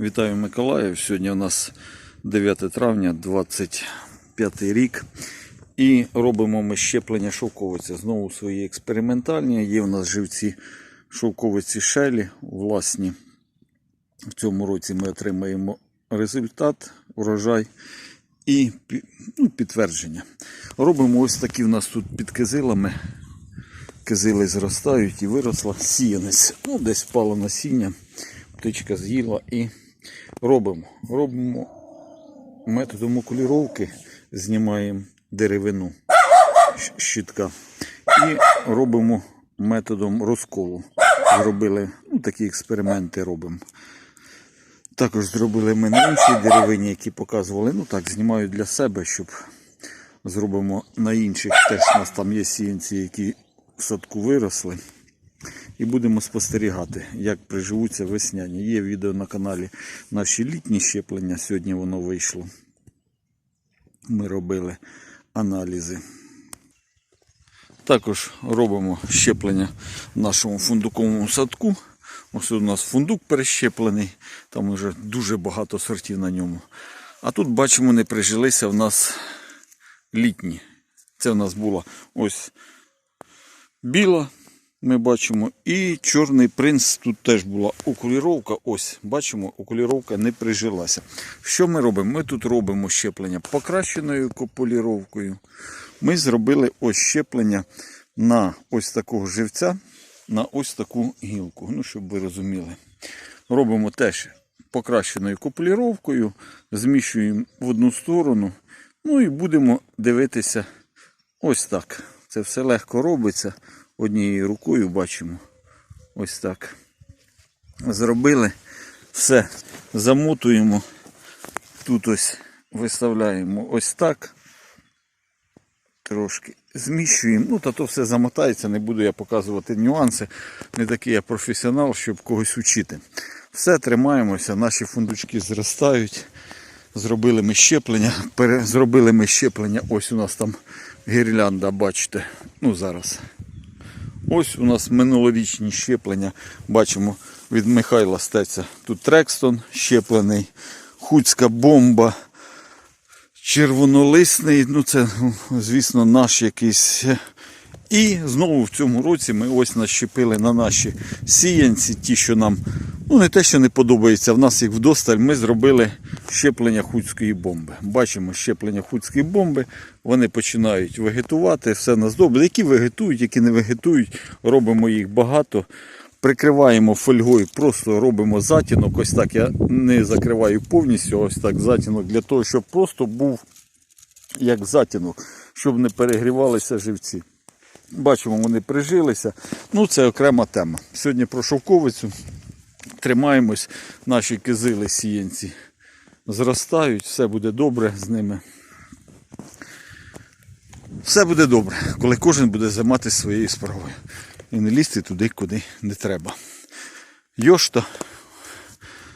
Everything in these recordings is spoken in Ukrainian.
Вітаю Миколаїв. Сьогодні у нас 9 травня, 25 рік. І робимо ми щеплення шовковиці. Знову свої експериментальні. Є в нас живці шовковиці шелі власні. В цьому році ми отримаємо результат, урожай і ну, підтвердження. Робимо ось такі в нас тут під кизилами. Кизили зростають і виросла сіянець. Ну, десь впало насіння, птичка з'їла і робимо. Робимо методом окуліровки, знімаємо деревину щ- щитка і робимо методом розколу. Зробили ну, такі експерименти робимо. Також зробили ми на іншій деревині, які показували. Ну так, знімаю для себе, щоб зробимо на інших. Теж у нас там є сіянці, які в садку виросли. І будемо спостерігати, як приживуться весняні. Є відео на каналі наші літні щеплення. Сьогодні воно вийшло. Ми робили аналізи. Також робимо щеплення в нашому фундуковому садку. Ось у нас фундук перещеплений, там вже дуже багато сортів на ньому. А тут бачимо, не прижилися в нас літні. Це в нас була ось біла, ми бачимо, і чорний принц. Тут теж була окуліровка. Ось, бачимо, окуліровка не прижилася. Що ми робимо? Ми тут робимо щеплення покращеною кополіровкою. Ми зробили ось щеплення на ось такого живця, на ось таку гілку. Ну, щоб ви розуміли. Робимо теж покращеною кополіровкою, зміщуємо в одну сторону. Ну і будемо дивитися ось так. Це все легко робиться. Однією рукою бачимо. Ось так. Зробили. Все. Замотуємо. Тут ось виставляємо ось так. Трошки зміщуємо. Ну, та то все замотається, не буду я показувати нюанси. Не такий я професіонал, щоб когось учити. Все, тримаємося, наші фундучки зростають. Зробили ми щеплення. Зробили ми щеплення. Ось у нас там гірлянда, бачите. Ну зараз. Ось у нас минулорічні щеплення. Бачимо від Михайла Стеця. Тут Трекстон щеплений, Хуцька бомба, червонолисний. Ну це, звісно, наш якийсь. І знову в цьому році ми ось нащепили на наші сіянці, ті, що нам ну не те, що не подобається, в нас їх вдосталь. Ми зробили щеплення хуцької бомби. Бачимо щеплення хуцької бомби. Вони починають вегетувати, все нас добре. Які вегетують, які не вегетують, робимо їх багато. Прикриваємо фольгою, просто робимо затінок. Ось так я не закриваю повністю, ось так затінок для того, щоб просто був як затінок, щоб не перегрівалися живці. Бачимо, вони прижилися. Ну, це окрема тема. Сьогодні про шовковицю. Тримаємось, наші кизили сіянці зростають, все буде добре з ними. Все буде добре, коли кожен буде займатися своєю справою. І не лізти туди, куди не треба. Йошта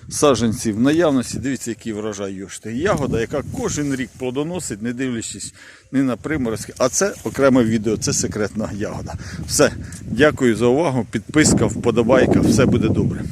саджанці в наявності. Дивіться, який врожай йошти. Ягода, яка кожен рік плодоносить, не дивлячись ні на приморозки. А це окреме відео, це секретна ягода. Все. Дякую за увагу. Підписка, вподобайка. Все буде добре.